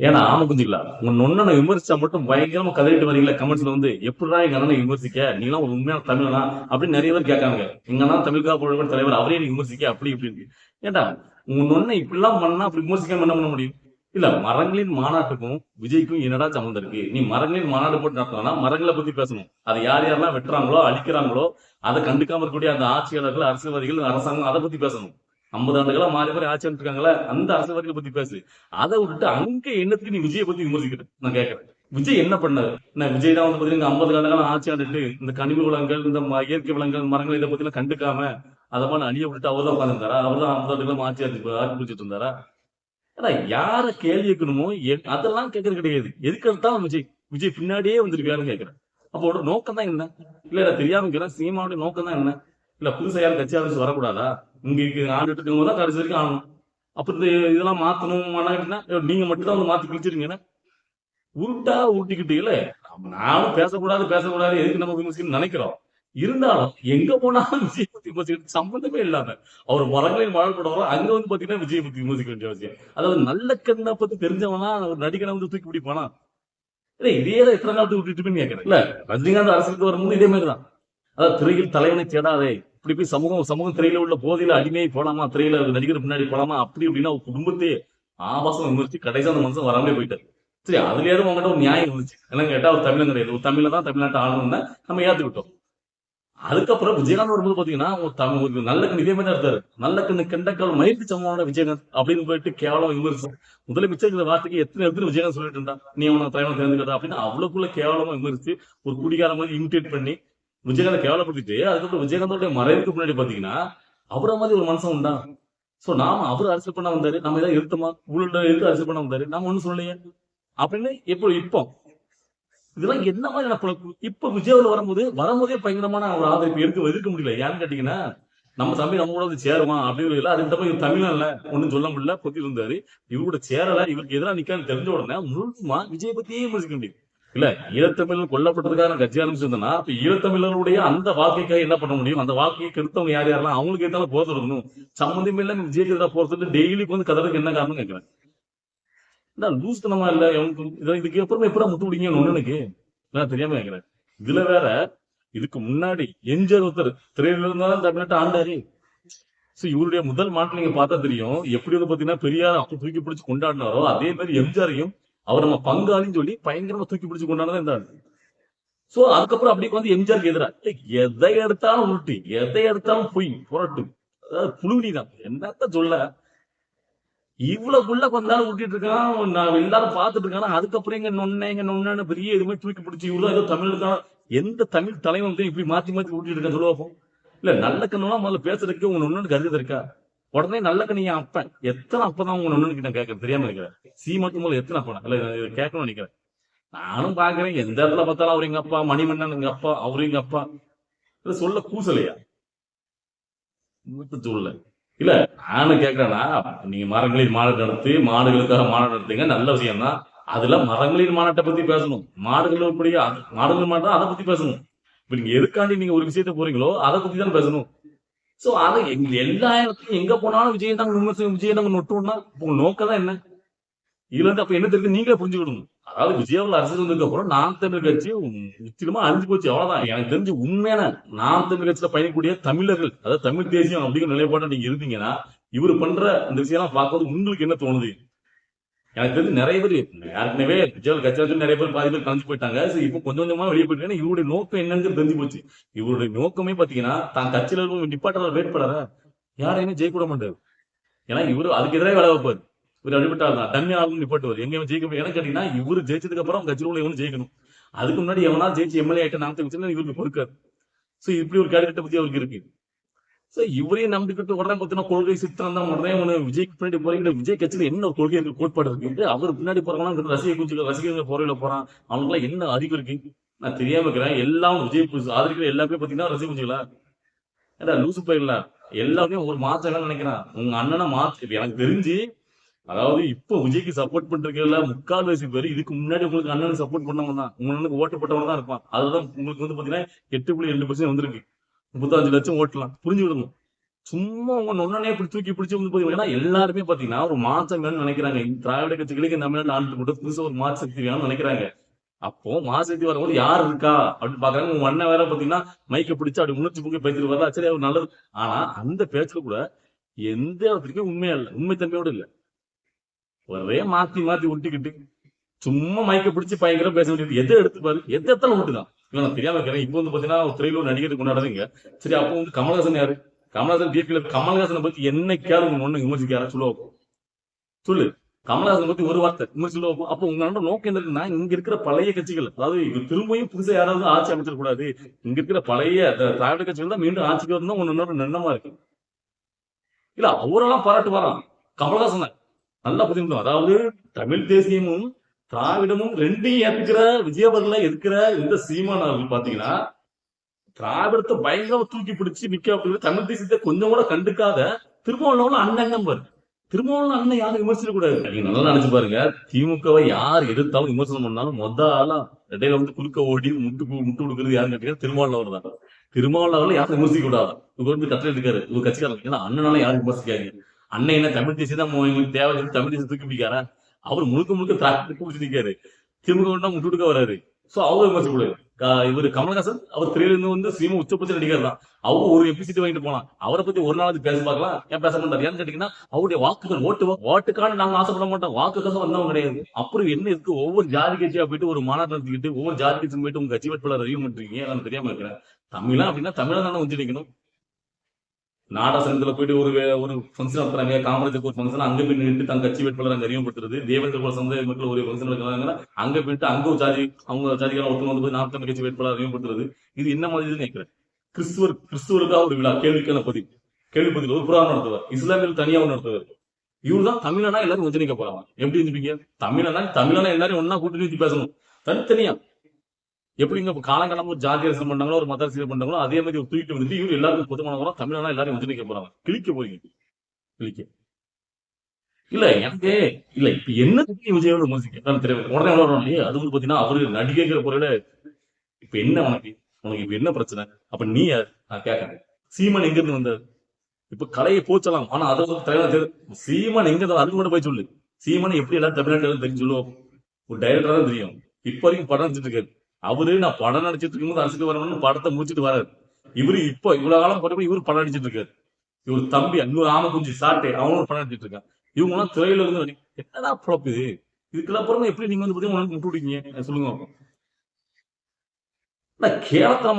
ஏன்னா ஆமா குஞ்சுங்களா உங்க நொண்ணனை விமர்சிச்சா மட்டும் பயங்கரமா கதறிட்டு வரீங்களா கமெண்ட்ஸ்ல வந்து எப்படிடா எங்க அண்ணனை விமர்சிக்க? நீங்களாம் ஒரு உண்மையான தமிழனா? அப்படின்னு நிறைய பேர் கேட்காங்க. எங்க அண்ணா தமிழ்கா புகழ்பெற்ற தலைவர் அவரே நீ விமர்சிக்க அப்படி இப்படின்னு. ஏன்டா உங்க நொண்ணை இப்படிலாம் பண்ணா அப்படி விமர்சிக்காம என்ன பண்ண முடியும்? இல்ல மரங்களின் மாநாட்டுக்கும் விஜய்க்கும் என்னடா சம்மந்தம் இருக்கு? நீ மரங்களின் மாநாடு போட்டு நடத்தலாம் மரங்களை பத்தி பேசணும். அதை யார் யாரெல்லாம் வெட்டுறாங்களோ அழிக்கிறாங்களோ அதை கண்டுக்காம இருக்கக்கூடிய அந்த ஆட்சியாளர்கள் அரசியல்வாதிகள் அரசாங்கம் அதை பத்தி பேசணும். ஐம்பது ஆண்டுகளா மாறி மாறி ஆட்சி இருக்காங்களே அந்த அரசியல்வாதிகளை பத்தி பேசு. அதை விட்டுட்டு அங்க என்னத்துக்கு நீ விஜயை பத்தி விமர்சிக்கிற? நான் கேட்கறேன் விஜய் என்ன பண்ணாரு? நான் விஜய் தான் வந்து பாத்தீங்கன்னா ஐம்பது ஆண்டுகள் ஆட்சி ஆண்டுட்டு இந்த கனிம வளங்கள் இந்த ம- இயற்கை வளங்கள் மரங்கள் இதை பத்தி எல்லாம் கண்டுக்காம அதை மாதிரி அழிய விட்டுட்டு அவர் தான் உட்காந்துருந்தாரா அவர் தான் ஐம்பது ஆண்டுகளும் ஆட்சி ஆட்சி ஆட்சி பிடிச்சிட்டு இருந்தாரா? ஆனா யார கேள்வி வைக்கணுமோ அதெல்லாம் கேட்கறது கிடையாது. எதுக்கு எடுத்தாலும் விஜய் விஜய் பின்னாடியே வந்திருக்காருன்னு கேட்கறேன். அப்போ நோக்கம் தான் என்ன? இல்ல தெரியாம இருக்கிறேன் சீமாவுடைய நோக்கம் தான் என்ன? இல்ல புதுசா யாரும் கட்சி ஆரம்பிச்சு வரக்கூடாதா? இங்க இருக்கு ஆண்டுட்டு இருக்கவங்க தான் கடைசி வரைக்கும் ஆகணும். அப்புறம் இந்த இதெல்லாம் மாத்தணும் மாட்டாங்கன்னா நீங்க மட்டும் தான் வந்து மாத்தி குளிச்சிருங்க உருட்டா உருட்டிக்கிட்டீங்களே? நானும் பேசக்கூடாது பேசக்கூடாது எதுக்கு நம்ம விமர்சிக்கணும்னு நினைக்கிறோம். இருந்தாலும் எங்க போனாலும் விஜய் பத்தி விமர்சிக்கிறது சம்பந்தமே இல்லாம அவர் மரங்களில் மழை அங்க வந்து பாத்தீங்கன்னா விஜய் பத்தி விமர்சிக்க வேண்டிய அவசியம். அதாவது நல்ல கண்ணை பத்தி தெரிஞ்சவனா ஒரு நடிகனை வந்து தூக்கி பிடிப்பானா இல்ல இதே தான் எத்தனை காலத்துக்கு விட்டுட்டு இருப்பேன்னு கேட்கறேன் இல்ல ரஜினிகாந்த் அரசுக்கு வரும்போது இதே மாதிரிதான். அதாவது திரையில் தலைவனை தேடாதே. இப்படி போய் சமூகம் சமூகம் திரையில உள்ள போதையில அடிமையை போலாமா? திரையில நடிகர் பின்னாடி போலாமா? அப்படி அப்படின்னா ஒரு குடும்பத்தையே ஆபாசம் விமர்சி கடைசி அந்த மனுஷன் வராமலே போயிட்டாரு. சரி அதுலயாவது அவங்ககிட்ட ஒரு நியாயம் இருந்துச்சு. என்னன்னு கேட்டா ஒரு தமிழன் கிடையாது ஒரு தமிழ்ல தான் தமிழ்நாட்டை ஆளணும்னா நம்ம ஏத்துக்கிட்டோம். அதுக்கப்புறம் விஜயகாந்த் வரும்போது பாத்தீங்கன்னா ஒரு தமிழ் நல்ல கண்ணு இதே மாதிரி தான் இருந்தாரு நல்ல கண்ணு கெண்டக்கால் மயிர்த்தி சமமான விஜயகாந்த் அப்படின்னு போயிட்டு கேவலம் விமர்சனம் முதலமைச்சர் இந்த வார்த்தைக்கு எத்தனை இடத்துல விஜயகாந்த் சொல்லிட்டு இருந்தா? நீ அவனை தலைவன் தெரிஞ்சுக்கிட்டா அப்படின்னு அவ்வளவுக்குள்ள கேவலமா விமர்சிச்சு ஒரு குடிகார மாதிரி இமிட்டேட் பண்ணி விஜயகாந்த் கேவலப்படுத்திட்டு அதுக்கப்புறம் விஜயகாந்தோட மறைவுக்கு முன்னாடி பாத்தீங்கன்னா அவரை மாதிரி ஒரு மனுஷன் உண்டா? சோ நாம அவர் அரசியல் பண்ண வந்தாரு நம்ம ஏதாவது இருத்தமா ஊழல் எடுத்து அரசியல் பண்ண வந்தாரு நாம ஒண்ணும் சொல்லலையே? அப்படின்னு எப்போ இப்போ? இதெல்லாம் என்ன மாதிரி பழக்கம் இப்ப விஜயாவில் வரும்போது வரும்போதே பயங்கரமான ஒரு ஆதரவு எடுக்க எதிர்க்க முடியல? ஏன்னு கேட்டீங்கன்னா நம்ம தம்பி நம்ம கூட வந்து சேருமா? அப்படின்னு இல்லை அது தப்ப இவர் இல்ல ஒண்ணும் சொல்ல முடியல பொத்தி இருந்தாரு. இவரு கூட சேரல இவருக்கு எதிராக நிக்கான்னு தெரிஞ்ச உடனே முழுமா விஜய் பத்தியே முடிச்சுக்க முடியும். இல்ல ஈழத்தமிழர் கொல்லப்பட்டதுக்காக கட்சி ஆரம்பிச்சிருந்தனா அப்ப ஈழத்தமிழருடைய அந்த வாழ்க்கைக்காக என்ன பண்ண முடியும்? அந்த வாழ்க்கையை கெடுத்தவங்க யார் யாரெல்லாம்? அவங்களுக்கு எதாவது போறது இருக்கணும் சம்மந்தமே இல்ல விஜய்க்கு எதிராக போறது டெய்லிக்கு வந்து கதறதுக்கு என்ன காரணம் கேட்கிறேன் என்ன லூஸ் இல்ல இவனுக்கு இதுக்கு அப்புறமா எப்படா முத்து பிடிங்க எனக்கு? நான் தெரியாம கேட்கிறேன் இதுல வேற இதுக்கு முன்னாடி எம்ஜிஆர் ஒருத்தர் திரையில இருந்தாலும் தமிழ்நாட்டை ஆண்டாரு. சோ இவருடைய முதல் மாட்டு நீங்க பார்த்தா தெரியும். எப்படி வந்து பாத்தீங்கன்னா பெரியார் அப்ப தூக்கி பிடிச்சு கொண்டாடினாரோ அதே மாதிரி எம்ஜிஆரையும் அவர் நம்ம பங்காளின்னு சொல்லி பயங்கரமா தூக்கி பிடிச்சு கொண்டாடுறதா இருந்தாரு சோ அதுக்கப்புறம் அப்படியே வந்து எம்ஜிஆருக்கு எதிரா எதை எடுத்தாலும் உருட்டு எதை எடுத்தாலும் பொய் புரட்டு. அதாவது புழுவினி தான். என்னத்த சொல்ல? இவ்வளவுக்குள்ள கொஞ்ச நாள் விட்டுட்டு இருக்கான் நான் எல்லாரும் பார்த்துட்டு இருக்காங்க அதுக்கப்புறம் எங்க நொன்ன எங்க நொன்னு பெரிய எதுவுமே தூக்கி பிடிச்சி இவ்வளவு ஏதோ தான். எந்த தமிழ் தலைவன் வந்து இப்படி மாத்தி மாத்தி விட்டுட்டு இருக்கான் சொல்லுவோம் இல்ல நல்ல கண்ணெல்லாம் முதல்ல பேசுறதுக்கு உங்க நொன்னு கருதி இருக்கா? உடனே நல்ல கண்ணு அப்பன். எத்தனை அப்பதான் உங்க ஒண்ணு கிட்ட கேட்க தெரியாம இருக்கிறேன் சீ மட்டும் போல எத்தனை அப்பா இல்ல கேட்கணும்னு நினைக்கிறேன். நானும் பாக்குறேன் எந்த இடத்துல பார்த்தாலும் அவர் எங்க அப்பா மணிமன்னன் எங்க அப்பா அவரு எங்க அப்பா. இதை சொல்ல கூசலையா? சொல்ல இல்ல நானும் கேக்குறேன்னா நீங்க மரங்களின் மாநாடு நடத்தி மாடுகளுக்காக மாநாடு நடத்துங்க நல்ல விஷயம் தான் அதுல மரங்களின் மாநாட்டை பத்தி பேசணும். மாடுகள் எப்படி மாடுகள் மாநாடு அதை பத்தி பேசணும். இப்ப நீங்க எதுக்காண்டி நீங்க ஒரு விஷயத்த போறீங்களோ அதை பத்தி தான் பேசணும். சோ அது எங்க எல்லா இடத்துலயும் எங்க போனாலும் விஜய் தாங்க விமர்சனம் விஜயம் தாங்க நொட்டோம்னா உங்க நோக்கம் தான் என்ன? இதுல இருந்து அப்ப என்ன தெரியுது? நீங்களே புரிஞ்சுக்கணும் அதாவது விஜயாவில் அரசியல் வந்ததுக்கு அப்புறம் நாம் தமிழ் கட்சி முற்றிலுமா அழிஞ்சு போச்சு. அவ்வளவுதான். எனக்கு தெரிஞ்சு உண்மையான நாம் தமிழ் கட்சியில பயணிக்கக்கூடிய தமிழர்கள் அதாவது தமிழ் தேசியம் அப்படிங்கிற நிலைப்பாட்டை நீங்க இருந்தீங்கன்னா இவர் பண்ற இந்த எல்லாம் பார்க்கும்போது உங்களுக்கு என்ன தோணுது? எனக்கு தெரிஞ்சு நிறைய பேர் ஏற்கனவே விஜயாவில் கட்சி நிறைய பேர் பாதி பேர் கலந்து போயிட்டாங்க. இப்போ கொஞ்சம் கொஞ்சமா வெளியே போயிட்டாங்க இவருடைய நோக்கம் என்னன்னு தெரிஞ்சு போச்சு. இவருடைய நோக்கமே பாத்தீங்கன்னா தான் கட்சியில இருக்கும் நிப்பாட்டாளர் வெயிட் பண்ணார யாரையுமே ஜெயிக்க கூட மாட்டாரு. ஏன்னா இவரு அதுக்கு எதிராக வேலை வைப்பாரு இவர் அடிபட்டால் தான். தண்ணி ஆளும் நிப்பாட்டுவார். எங்கேயும் ஜெயிக்க முடியாது. எனக்கு கேட்டீங்கன்னா இவரு ஜெயிச்சதுக்கு அப்புறம் கட்சியில் உள்ள இவனு ஜெயிக்கணும். அதுக்கு முன்னாடி எவனா ஜெயிச்சு எம்எல்ஏ ஆயிட்ட நாம வச்சுன்னா இவருக்கு கொடுக்காரு சோ இப்படி ஒரு கேடுகட்ட பத்தி அவருக்கு இருக்கு. சோ இவரையும் நம்பிக்கிட்டு உடனே பார்த்தீங்கன்னா கொள்கை சித்திரம் தான். உடனே உன விஜய்க்கு பின்னாடி போறீங்க விஜய் கட்சியில என்ன ஒரு கொள்கை இருக்கு கோட்பாடு இருக்கு அவர் பின்னாடி போறவங்க ரசிக குஞ்சுகள் ரசிகர்கள் போறையில போறான். அவனுக்குலாம் என்ன அறிவு இருக்கு? நான் தெரியாம இருக்கிறேன். எல்லாம் விஜய் ஆதரிக்கிற எல்லாமே பாத்தீங்கன்னா ரசிக குஞ்சுகளா ஏடா லூசு போயிடல எல்லாமே ஒரு மாற்றம் நினைக்கிறேன். உங்க அண்ணனை மாத்து எனக்கு தெரிஞ்சு அதாவது இப்போ விஜய்க்கு சப்போர்ட் பண்றதுல முக்கால் வயசு பேர் இதுக்கு முன்னாடி உங்களுக்கு அண்ணனுக்கு சப்போர்ட் பண்ணவங்க தான். உங்க அண்ணனுக்கு ஓட்டு போட்டவங்க தான் இருப்பான். அதுதான் உங்களுக்கு வந்து பாத்தீங்கன்னா எட்டு புள்ளி ரெண்டு பர்சன்ட் வந்திருக்கு. முப்பத்தஞ்சு லட்சம் ஓட்டலாம். புரிஞ்சு விடணும். சும்மா உங்க நொன்னே இப்படி தூக்கி பிடிச்சி வந்து போய் ஏன்னா எல்லாருமே பாத்தீங்கன்னா ஒரு மாற்றம் வேணும்னு நினைக்கிறாங்க. இந்த திராவிட கட்சிகளுக்கு நம்ம ஆண்டு மட்டும் புதுசா ஒரு மாற்று சக்தி வேணும்னு நினைக்கிறாங்க. அப்போ மாசத்தி சக்தி வரும்போது யார் இருக்கா? அப்படின்னு பாக்குறாங்க. உங்க அண்ணன் வேற பாத்தீங்கன்னா மைக்க பிடிச்சு அப்படி உணர்ச்சி புகை பேசிட்டு வரல சரி அவர் நல்லது. ஆனா அந்த பேச்சுல கூட எந்த இடத்துலயும் உண்மையா இல்லை. உண்மை தன்மையோட இல்ல. ஒரே மாத்தி மாத்தி ஒட்டிக்கிட்டு சும்மா மைக்க பிடிச்சு பயங்கர பேச வேண்டியது. எதை எடுத்து பாரு? எதை எடுத்தாலும் ஓட்டுதான். இவன் நான் தெரியாம இருக்கிறேன். இப்போ வந்து பாத்தீங்கன்னா ஒரு திரையில ஒரு நடிகர் கொண்டாடுறீங்க சரி அப்போ வந்து கமல்ஹாசன் யாரு? கமல்ஹாசன் டிபியில கமலஹாசனை பத்தி என்னைக்காவது உங்க ஒண்ணு விமர்சிக்காரா சொல்லுவோம் சொல்லு. கமல்ஹாசன் பத்தி ஒரு வார்த்தை விமர்சிச்சு அப்போ? உங்க நோக்கம் நோக்கம் என்ன இங்க இருக்கிற பழைய கட்சிகள் அதாவது இது புதுசா யாராவது ஆட்சி அமைச்சிட கூடாது இங்க இருக்கிற பழைய திராவிட கட்சிகள் தான் மீண்டும் ஆட்சிக்கு வரணும் உன்னோட எண்ணமா இருக்கு. இல்ல அவரெல்லாம் பாராட்டு வரான். கமல்ஹாசன் நல்லா புரிஞ்சுக்கணும். அதாவது தமிழ் தேசியமும் திராவிடமும் ரெண்டையும் ஏத்துக்கிற விஜயபுரில இருக்கிற இந்த சீமானாலும் பாத்தீங்கன்னா திராவிடத்தை பயங்கரமா தூக்கி பிடிச்சி நிக்க தமிழ் தேசியத்தை கொஞ்சம் கூட கண்டுக்காத திருமாவளவன் அண்ணன் பாரு. திருமாவளவன் அண்ணன் யாரும் விமர்சிக்க கூடாது. நீங்க நல்லா நினைச்சு பாருங்க திமுகவை யார் எதிர்த்தாலும் விமர்சனம் பண்ணாலும் மொத ஆளா இடையில வந்து குறுக்க ஓடி முட்டு முட்டு கொடுக்கறது யாருன்னு கேட்டீங்கன்னா திருமாவளவர் தான். திருமாவளவர்ல யாரும் விமர்சிக்க கூடாது. இவர் வந்து கத்திர இருக்காரு. இவர் கட்சிக்காரங்க. ஏன்னா அண்ணனால யாரும் விமர்சிக்காங்க அண்ணன் என்ன தமிழ் தேசியம் தான் எங்களுக்கு தேவை தமிழ் தேசியம் தூக்கி பிடிக்காரா அவர் முழுக்க முழுக்க திராவிடத்தை பூச்சி நிற்காரு திமுக முட்டு கொடுக்க வராரு. சோ அவரு விமர்சிக்க கூடாது இவரு அவர் திரையிலிருந்து வந்து சினிமா உச்சபட்ச நடிகர் தான். அவர் ஒரு எபிசிட் வாங்கிட்டு போலாம். அவரை பத்தி ஒரு நாளாவது பேச பார்க்கலாம். ஏன் பேச மாட்டார்? ஏன்னு கேட்டீங்கன்னா அவருடைய வாக்குகள் ஓட்டு ஓட்டுக்கான நாங்க ஆசைப்பட மாட்டோம். வாக்குக்காக வந்தவங்க கிடையாது. அப்புறம் என்ன இருக்கு? ஒவ்வொரு ஜாதி கட்சியா போயிட்டு ஒரு மாநாடு நடத்திக்கிட்டு ஒவ்வொரு ஜாதி கட்சி போயிட்டு உங்க கட்சி வேட்பாளர் அறிவு பண்றீங்க. நான் தெரியாம இருக்கிறேன். தமிழா அப்படின்னா தமிழா தானே வந்து நிக்கணும் நாடாசனத்துல போயிட்டு ஒரு ஒரு ஃபங்க்ஷன் நடத்துறாங்க. காமராஜருக்கு ஒரு ஃபங்க்ஷன் அங்க போய் நின்று தங்க கட்சி வேட்பாளர் அங்க அறிமுகப்படுத்துறது. தேவேந்திர குல சமுதாய மக்கள் ஒரு ஃபங்க்ஷன் நடக்கிறாங்கன்னா அங்க போயிட்டு அங்க ஒரு ஜாதி அவங்க ஜாதிக்கான ஒருத்தர் வந்து போய் நாற்பத்தி கட்சி வேட்பாளர் அறிமுகப்படுத்துறது. இது என்ன மாதிரி நினைக்கிறேன் கிறிஸ்துவர் கிறிஸ்துவருக்காக ஒரு விழா கேள்விக்கான பதிவு. கேள்வி பதில் ஒரு புறாணம் நடத்துவார். இஸ்லாமியர்கள் தனியா ஒன்று நடத்துவார். இவர் தான் தமிழனா எல்லாரும் வஞ்சனிக்க போறாங்க. எப்படி இருந்துப்பீங்க? தமிழனா தமிழனா எல்லாரும் ஒன்னா கூட்டணி வச்சு பேசணும். தனித்தனியா. எப்படிங்க இங்க காலங்காலமா ஜாதி அரசியல் பண்ணாங்களோ ஒரு மத அரசியல் பண்ணாங்களோ அதே மாதிரி ஒரு தூக்கிட்டு வந்து இவரு எல்லாருக்கும் பொதுமானவங்களும் தமிழனா எல்லாரும் வஞ்சனிக்க போறாங்க. கிழிக்க போறீங்க. கிழிக்க. இல்ல எனக்கு இல்ல இப்ப என்ன விஜயோட விமர்சிக்க தெரியும் உடனே அது வந்து பாத்தீங்கன்னா அவரு நடிகைங்கிற பொருள. இப்ப என்ன உனக்கு? உனக்கு இப்ப என்ன பிரச்சனை? அப்ப நீ யார்? நான் கேட்கறேன் சீமான் எங்க இருந்து வந்தார்? இப்ப கலையை போச்சலாம். ஆனா அதை வந்து தலைவர் சீமான் எங்க இருந்தாலும் அதுக்கு கூட போய் சொல்லு. சீமான் எப்படி எல்லாரும் தமிழ்நாட்டில தெரிஞ்சு சொல்லுவோம் ஒரு டைரக்டரா தான் தெரியும். இப்ப வரைக்கும் படம் நடிச்சிட்டு இருக்காரு. அவரு நான் படம் நடிச்சிட்டு இருக்கும்போது அரசுக்கு வரணும்னு படத்தை முடிச்சிட்டு வராரு. இவரு இப்போ இவ்வளவு காலம் போட்டு இவரு படம் நடிச்சிட்டு இருக்காரு. இவர் தம்பி இன்னொரு ஆம குஞ்சு சாட்டை அவனும் படம் நடிச்சிட்டு இருக்கான். இவங்க எல்லாம் திரையில இருந்து வந்து, என்னடா இது? இதுக்கெல்லாம் பிறகு எப்படி நீங்க வந்து பாத்தீங்கன்னா உனக்கு முட்டு விடுவீங்க சொல்லுங்க பாப்போம்.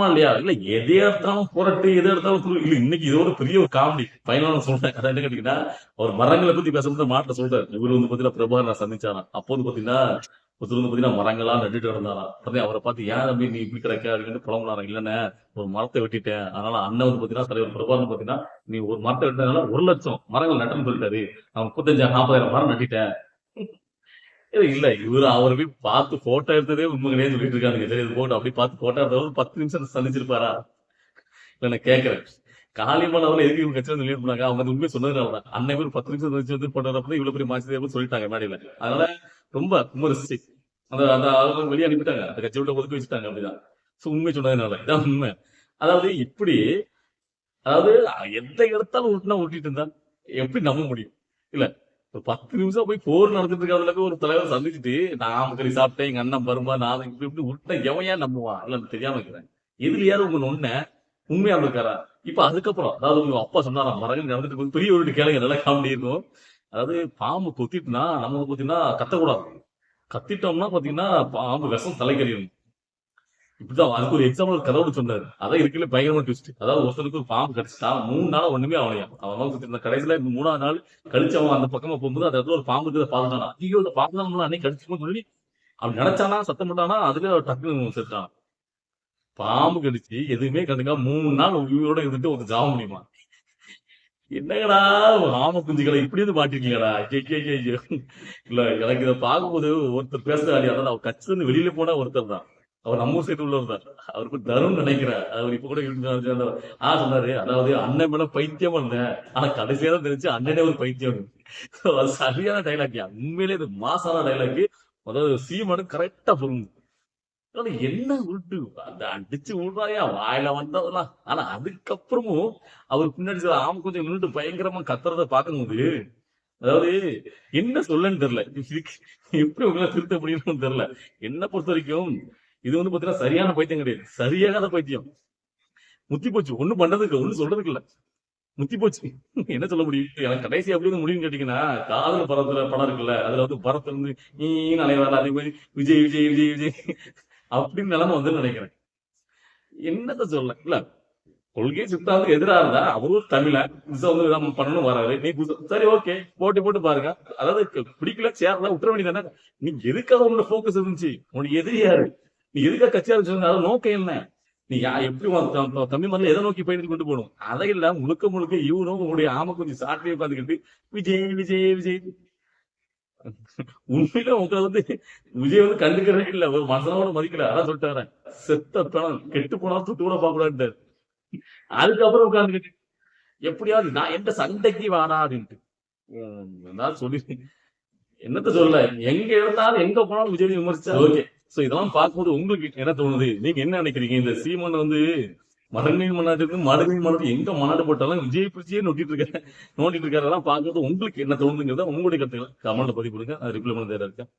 இல்லையா? இல்ல எதை எடுத்தாலும் புரட்டு எதை எடுத்தாலும் இல்ல இன்னைக்கு இது ஒரு பெரிய ஒரு காமெடி ஃபைனலா சொல்றேன். அதான் என்ன கேட்டீங்கன்னா அவர் மரங்களை பத்தி பேசும்போது மாட்ட சொல்றாரு. இவர் வந்து பாத்தீங்கன்னா பிரபாகர் நான் சந்திச்சாராம். அப்போ வந்து பாத்தீங்கன்னா ஒருத்தர் வந்து பாத்தீங்கன்னா மரங்களா நட்டுட்டு இருந்தாராம் உடனே அவரை பார்த்து ஏன் தம்பி நீ இப்படி கிடைக்க? அப்படின்னு புலம்புனாராம். இல்லைண்ணே ஒரு மரத்தை வெட்டிட்டேன். அதனால அண்ணன் வந்து பாத்தீங்கன்னா தலைவர் பிரபாகர் பாத்தீங்கன்னா நீ ஒரு மரத்தை வெட்டினால ஒரு லட்சம் மரங்கள் நட்டுன்னு சொல்லிட்டாரு. அவன் முப்பத்தஞ்சா நாற்பதாயிரம் மரம் நட்டிட்டேன். இல்ல, இவர் அவரை போய் பார்த்து போட்டோ எடுத்ததே உண்மை கிடையாது சொல்லிட்டு இருக்காங்க சரி இது போட்டோ அப்படி பார்த்து போட்டோ எடுத்தவர் பத்து நிமிஷம் சந்திச்சிருப்பாரா? இல்ல நான் கேட்கறேன் காளியம்மன் அவரை எதுக்கு இவங்க கட்சியில் சொல்லி பண்ணாங்க அவங்க உண்மையை சொன்னதுனால தான் அன்னை பேர் பத்து நிமிஷம் சந்திச்சு வந்து போட்டோ இவ்வளவு பெரிய மாசி சொல்லிட்டாங்க மேடையில. அதனால ரொம்ப விமர்சிச்சு அந்த அந்த அவங்க வெளியே அனுப்பிட்டாங்க. அந்த கட்சியோட ஒதுக்கி வச்சுட்டாங்க அப்படிதான். சோ உண்மை சொன்னதுனால. இதான் உண்மை. அதாவது இப்படி அதாவது எந்த இடத்தாலும் ஒட்டினா ஓட்டிட்டு இருந்தா எப்படி நம்ப முடியும்? இல்ல ஒரு பத்து நிமிஷம் போய் போர் நடந்துட்டு இருக்கிறதுல போய் ஒரு தலைவர் சந்திச்சுட்டு நான் கறி சாப்பிட்டேன் எங்க அண்ணன் பருமா நான் இப்படி இப்படி விட்ட எவன் ஏன் நம்புவான்? இல்ல தெரியாம இருக்கிறேன். எதுலயாவது உங்க நொண்ண? உண்மையா இருக்காரா? இப்ப அதுக்கப்புறம் அதாவது உங்க அப்பா சொன்னாராம் மரங்கள் நடந்துட்டு பெரிய ஒரு கேளுங்க நல்லா காமெடி இருக்கும். அதாவது பாம்பு கொத்திட்டுனா நம்ம வந்து பாத்தீங்கன்னா கத்தக்கூடாது. கத்திட்டோம்னா பாத்தீங்கன்னா பாம்பு விஷம் தலைக்கறியும் இப்படிதான் அதுக்கு ஒரு எக்ஸாம்பிள் கதவுன்னு சொன்னாரு. அதான் இருக்குல்ல பயங்கரமா ட்விஸ்ட் அதாவது ஒருத்தனுக்கு ஒரு பாம்பு கடிச்சிட்டா மூணு நாள் ஒண்ணுமே அவனையா அவன் வந்து கடைசியில மூணாவது நாள் கழிச்சு அவன் அந்த பக்கமா போகும்போது அந்த இடத்துல ஒரு பாம்பு இருக்கிறத பாத்துட்டானா ஐயோ அந்த பாம்பு தான் அன்னைக்கு கடிச்சுக்கோ சொல்லி அவன் நினைச்சானா சத்தம் பண்ணானா அதுல அவன் டக்குன்னு செத்துட்டான். பாம்பு கடிச்சு எதுவுமே கண்டுக்கா மூணு நாள் உயிரோட இருந்துட்டு ஒரு ஜாவ முடியுமா என்னங்கடா ஆம குஞ்சுகளை இப்படி வந்து மாட்டிருக்கீங்களா ஐயோ, இல்ல எனக்கு இதை பார்க்கும்போது ஒருத்தர் பேசுறாரு அதாவது அவர் கட்சியில வெளியில போனா ஒருத்தர் தான். அவர் நம்ம சைடு உள்ளவர் தான். அவர் கூட தருண் நினைக்கிறேன். அவர் இப்ப கூட ஆ சொன்னாரு அதாவது அண்ணன் மேல பைத்தியம் இருந்தேன் ஆனா கடைசியா தான் தெரிஞ்சு அண்ணனே ஒரு பைத்தியம். அது சரியான டைலாக் உண்மையிலே இது மாசான டைலாக் அதாவது சீமனு கரெக்டா பொருந்தும் என்ன உருட்டு? அந்த அடிச்சு விடுறாயா வாயில வந்ததெல்லாம். ஆனா அதுக்கப்புறமும் அவர் பின்னாடி ஆம கொஞ்சம் நின்னுட்டு பயங்கரமா கத்துறத பார்க்கும்போது அதாவது என்ன சொல்லன்னு தெரியல. எப்படி உங்களை திருத்த முடியும்னு தெரியல. என்ன பொறுத்த வரைக்கும் இது வந்து பாத்தீங்கன்னா சரியான பைத்தியம் கிடையாது. சரியாகாத பைத்தியம். முத்தி போச்சு. ஒண்ணும் பண்றதுக்கு ஒண்ணும் சொல்றதுக்கு இல்ல. முத்தி போச்சு. என்ன சொல்ல முடியும்? எனக்கு கடைசி அப்படி வந்து முடியும்னு கேட்டீங்கன்னா காதல் படத்துல படம் இருக்குல்ல அதுல வந்து படத்துல இருந்து ஈன்னு அலைவாரு அதே மாதிரி விஜய் விஜய் விஜய் விஜய். அப்படின்னு நிலைமை வந்து நினைக்கிறேன். என்னத்த சொல்ல இல்ல கொள்கை சித்தாந்து எதிரா இருந்தா அவரும் தமிழ புதுசா வந்து நம்ம பண்ணணும் வராரு. நீ சரி ஓகே போட்டி போட்டு பாருங்க. அதாவது பிடிக்கல சேரல விட்டுற வேண்டியதானே நீ எதுக்காக உன்னோட ஃபோக்கஸ் இருந்துச்சு? உனக்கு எதிரியாரு நீ எதுக்காக கட்சியா இருந்துச்சு அதாவது நோக்கம் என்ன? நீ யா எப்படி தம்பி மாதிரி தமிழ் எதை நோக்கி பயணித்து கொண்டு போகணும்? அதை இல்ல முழுக்க முழுக்க இவரும் உங்களுடைய ஆம கொஞ்சம் சாட்டியை உட்காந்துக்கிட்டு விஜய் விஜய் விஜய். உண்மையில உங்களை வந்து விஜய் வந்து கண்டுக்கிறதே இல்ல. ஒரு மனசனோட மதிக்கல. அதான் சொல்லிட்டாரு செத்த பணம். கெட்டு போனாலும் தொட்டு கூட பார்க்க கூடாது அதுக்கப்புறம் உட்கார்ந்துக்கிட்டு எப்படியாவது நான் எந்த சண்டைக்கு வாடா அப்படின்ட்டு சொல்லி என்னத்த சொல்ல? எங்க இருந்தாலும் எங்க போனாலும் விஜய் விமர்சிச்சா ஓகே. சோ இதெல்லாம் பார்க்கும்போது உங்களுக்கு என்ன தோணுது? நீங்க என்ன நினைக்கிறீங்க? இந்த சீமன் வந்து மரணின் மாநாட்டுக்கு மரணின் மாநாட்டு எங்க மாநாடு போட்டாலும் விஜய் பிரிச்சியே நோட்டிட்டு இருக்க நோண்டிட்டு இருக்காரெல்லாம் பாக்குறது உங்களுக்கு என்ன தோணுங்கிறத உங்களுடைய கருத்துக்களை கமெண்ட்ல பதிவு கொடுங்க அது ரிப்ளை பண்ண தேவை இருக்கேன்.